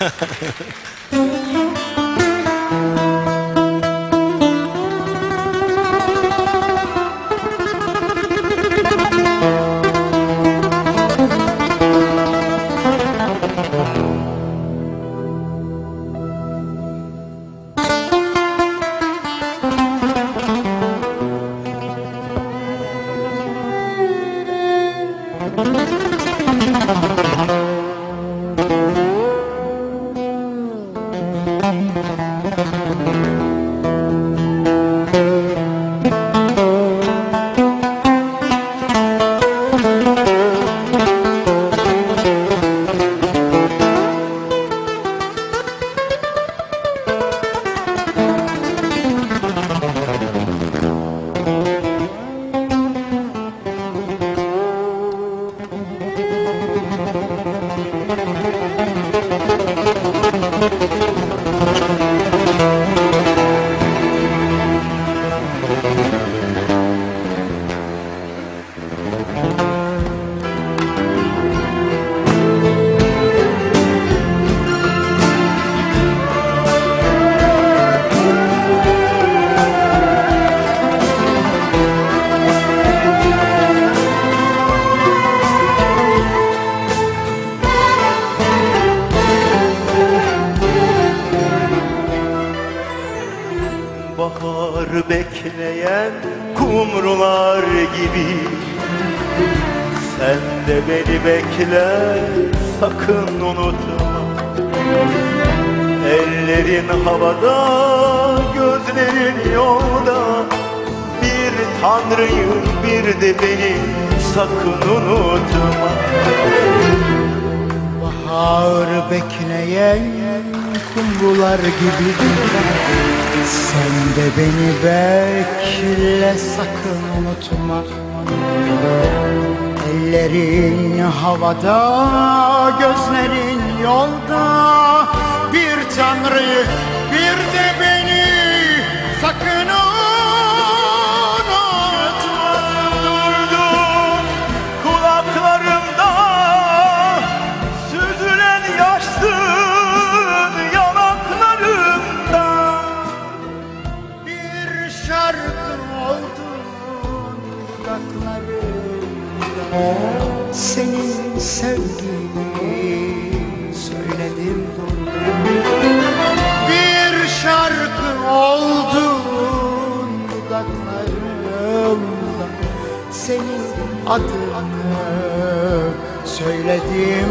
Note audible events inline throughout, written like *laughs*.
Obrigado. *laughs* bekleyen kumrular gibi. Sen de beni bekle sakın unutma. Ellerin havada, gözlerin yolda. Bir tanrıyı bir de beni sakın unutma. Bahar bekleyen kumrular gibi beni bekle sakın unutma. Ellerin havada, gözlerin yolda. Bir tanrıyı, Senin sevgini söyledim. Durdum Bir şarkı oldun dudaklarımda Senin adını söyledim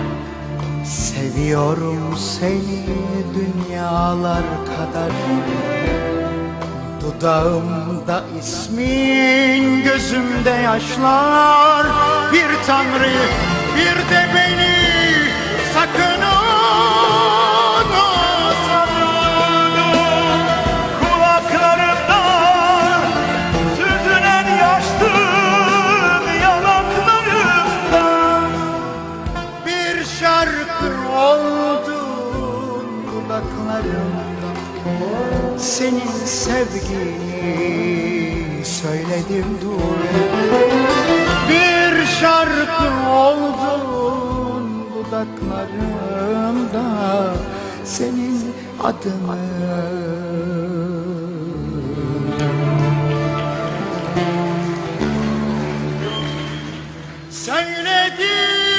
Seviyorum seni dünyalar kadar. Dudağımda ismin gözümde yaşlar. Bir tanrıyı bir de beni Senin sevgini söyledim durdum Bir şarkı oldun dudaklarımda Senin adını. Söyledim